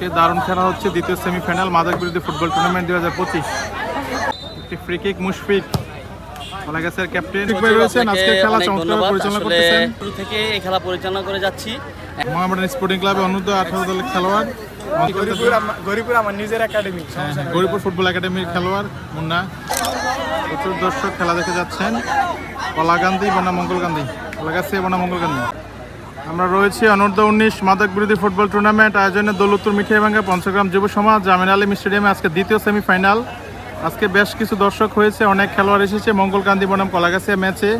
আজকে দারুণ খেলা হচ্ছে দ্বিতীয় সেমিফাইনাল মাদক বিরোধী ফুটবল টুর্নামেন্ট দুই হাজার পঁচিশ। একটি ফ্রি কিক মুশফিক। বলা গেছে ক্যাপ্টেন রয়েছেন আজকে খেলা চমৎকার পরিচালনা করতেছেন। শুরু থেকে এই খেলা পরিচালনা করে যাচ্ছি। মোহামেডান স্পোর্টিং ক্লাবে অনূর্ধ্ব আঠারো দলের খেলোয়াড়। গরিপুর আমা- আমার নিজের একাডেমি হ্যাঁ, গরিপুর ফুটবল একাডেমির খেলোয়াড় মুন্না। প্রচুর দর্শক খেলা দেখে যাচ্ছেন। কলাগান্ধী বনা মঙ্গলগান্ধী কলাগাছি বনা মঙ্গলগান্ধী আমরা রয়েছি অনূর্ধ্ব উনিশ মাদক বিরোধী ফুটবল টুর্নামেন্ট আয়োজনে দৌলতপুর মিঠাইভাঙ্গা পঞ্চগ্রাম যুব সমাজ জামিন আলিম স্টেডিয়ামে আজকে দ্বিতীয় সেমিফাইনাল। আজকে বেশ কিছু দর্শক হয়েছে অনেক খেলোয়াড় এসেছে মঙ্গলকান্দি বনাম কলাগাছিয়া ম্যাচে।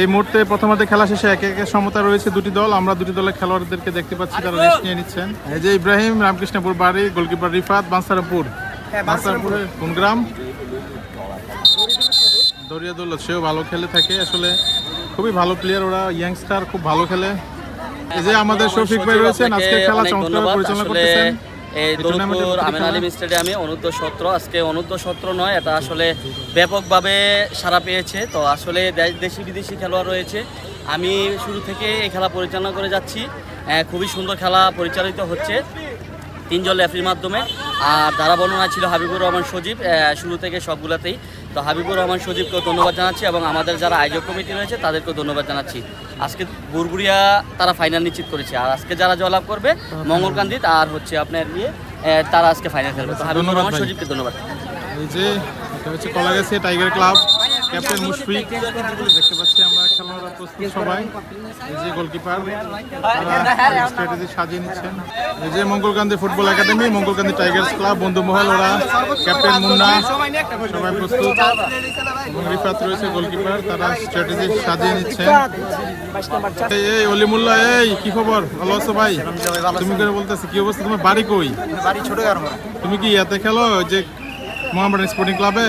এই মুহূর্তে প্রথমার্ধে খেলা শেষে একে একে সমতা রয়েছে দুটি দল আমরা দুটি দলের খেলোয়াড়দেরকে দেখতে পাচ্ছি তারা রেস্ট নিয়ে নিচ্ছেন। এই যে ইব্রাহিম রামকৃষ্ণপুর বাড়ি গোলকিপার রিফাত বানসারাপুর বানসারাপুরের কোন গ্রাম দরিয়াদুল্লাহ সেও ভালো খেলে থাকে আসলে খুবই ভালো প্লেয়ার ওরা ইয়াংস্টার খুব ভালো খেলে। এই যে আমাদের শফিক ভাই রয়েছেন আজকে খেলা চমৎকার পরিচালনা করতেছেন। এই আমিন আলিম স্টেডিয়ামে অনূর্ধ্ব সত্র আজকে অনূর্ধ্ব সত্র নয় এটা আসলে ব্যাপকভাবে সাড়া পেয়েছে। তো আসলে দেশি বিদেশি খেলোয়াড় রয়েছে। আমি শুরু থেকে এই খেলা পরিচালনা করে যাচ্ছি। খুবই সুন্দর খেলা পরিচালিত হচ্ছে তিনজন রেফারির মাধ্যমে। আর ধারা বর্ণনা ছিল হাবিবুর রহমান সজীব। শুরু থেকে সবগুলাতেই তো হাবিবুর রহমান সজীবকেও ধন্যবাদ জানাচ্ছি এবং আমাদের যারা আয়োজক কমিটি রয়েছে তাদেরকেও ধন্যবাদ জানাচ্ছি। আজকে বুরগুড়িয়া তারা ফাইনাল নিশ্চিত করেছে। আর আজকে যারা জয়লাভ করবে মঙ্গলকান্দিত আর হচ্ছে আপনার নিয়ে তারা আজকে ফাইনাল খেলবে। তো হাবিবুর রহমান সজীবকে ধন্যবাদ। এই যে এটা হচ্ছে Kalagachhi tiger club captain Mushfiq. দেখতে পাচ্ছি আমরা খেলোয়াড়রা প্রস্তুত সবাই। এই যে গোলকিপার তারা স্ট্র্যাটেজি সাজিয়ে নিচ্ছেন। এই যে Mangalkandi football academy Mangalkandi tigers club বন্ধুমহল ওরা ক্যাপ্টেন মুন্না সবাই প্রস্তুত। এবং রিফাত রয়েছে গোলকিপার তারা স্ট্র্যাটেজি সাজিয়ে নিচ্ছেন। এই অলিমুল্লাহ এই কি খবর? ভালো আছো ভাই? তুমি করে বলতেছি কি অবস্থা? তোমার বাড়ি কই? বাড়ি ছোট তুমি কি ইয়াতে খেলো? যে মোহামেডান স্পোর্টিং ক্লাবে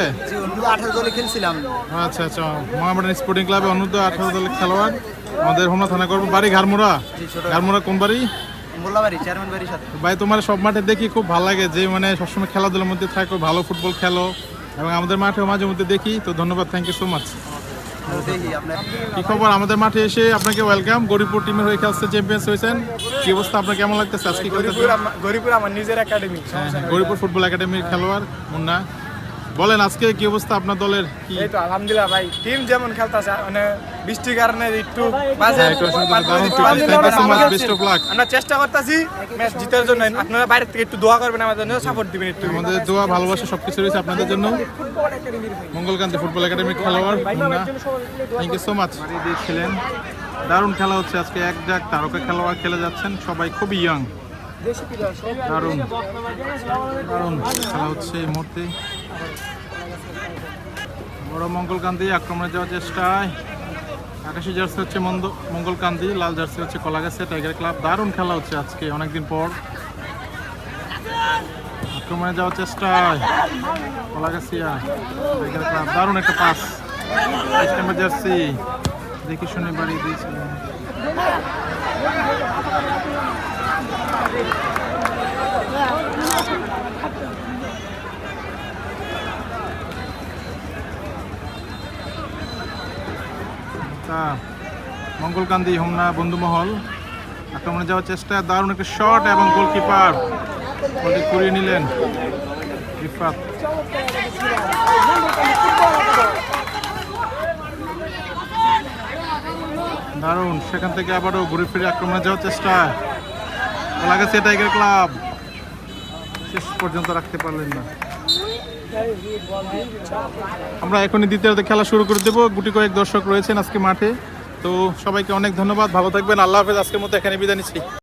জি আঠারো দলে খেলছিলাম। আচ্ছা আচ্ছা। মোহামেডান স্পোর্টিং ক্লাবে অনূর্ধ্ব আঠারো খেলোয়াড় আমাদের হোমনা থানা করব বাড়ি কোন বাড়ি? মোল্লাবাড়ি চেয়ারম্যান বাড়ির সাথে। ভাই তোমার সব মাঠে দেখি খুব ভালো লাগে যে মানে সবসময় খেলাধুলার মধ্যে থাকো ভালো ফুটবল খেলো। এবং আমাদের মাঠেও মাঝে মধ্যে দেখি তো ধন্যবাদ থ্যাংক ইউ সো মাচ দেখি কি খবর? আমাদের মাঠে এসে আপনাকে ওয়েলকাম গরিপুর টিমের হয়ে খেলতে চ্যাম্পিয়ন্স হয়েছেন। কি অবস্থা আপনার? কেমন লাগতেছে? আজকে কি গরিপুর আমার নিজের একাডেমি হ্যাঁ, হ্যাঁ, গরিপুর ফুটবল একাডেমির খেলোয়াড় মুন্না। বলেন আজকে কি অবস্থা আপনার দলের? কি? এই তো আলহামদুলিল্লাহ ভাই টিম যেমন খেলতেছে মানে বৃষ্টির কারণে একটু বাজে হ্যাঁ, আমরা চেষ্টা করতেছি ম্যাচ জিতার জন্য। আপনারা বাইরে থেকে একটু দোয়া করবেন আমাদের জন্য সাপোর্ট দিবেন একটু। আমাদের দোয়া ভালোবাসা সবকিছু রয়েছে আপনাদের জন্য। মঙ্গলকান্তি ফুটবল একাডেমির খেলোয়াড় থ্যাংক ইউ সো মাচ দিয়েছিলেন দারুণ খেলা হচ্ছে আজকে এক জাক তারকা খেলোয়াড় খেলে যাচ্ছেন সবাই খুবই ইয়াং দারুণ। দারুণ। খেলা হচ্ছে এই বড় মঙ্গলকান্দি আক্রমণে যাওয়ার চেষ্টায়। আকাশি জার্সি হচ্ছে মন্দ মঙ্গলকান্দি লাল জার্সি হচ্ছে টাইগার ক্লাব। দারুণ খেলা হচ্ছে আজকে, অনেকদিন পর। আক্রমণে যাওয়ার চেষ্টায় কলাগাছিয়া, টাইগার ক্লাব। দারুণ একটা পাস। জার্সি। দেখে শুনে বাড়িয়ে দিয়েছিলেন। মঙ্গলকান্দি হোমনা বন্ধুমহল। আক্রমণে যাওয়ার চেষ্টা, দারুণ একটা শট এবং গোলকিপার বলটি কুড়িয়ে নিলেন রিফাত দারুণ, সেখান থেকে আবারও ঘুরে ফিরে আক্রমণে যাওয়ার চেষ্টা। লাগাচ্ছে টাইগার ক্লাব শেষ পর্যন্ত রাখতে পারলেন না। আমরা এখনই দ্বিতীয়তে খেলা শুরু করে দেবো। গুটি কয়েক দর্শক রয়েছেন আজকে মাঠে। তো সবাইকে অনেক ধন্যবাদ। ভালো থাকবেন। আল্লাহ হাফেজ। আজকের মতো এখানে বিদায় নিচ্ছি।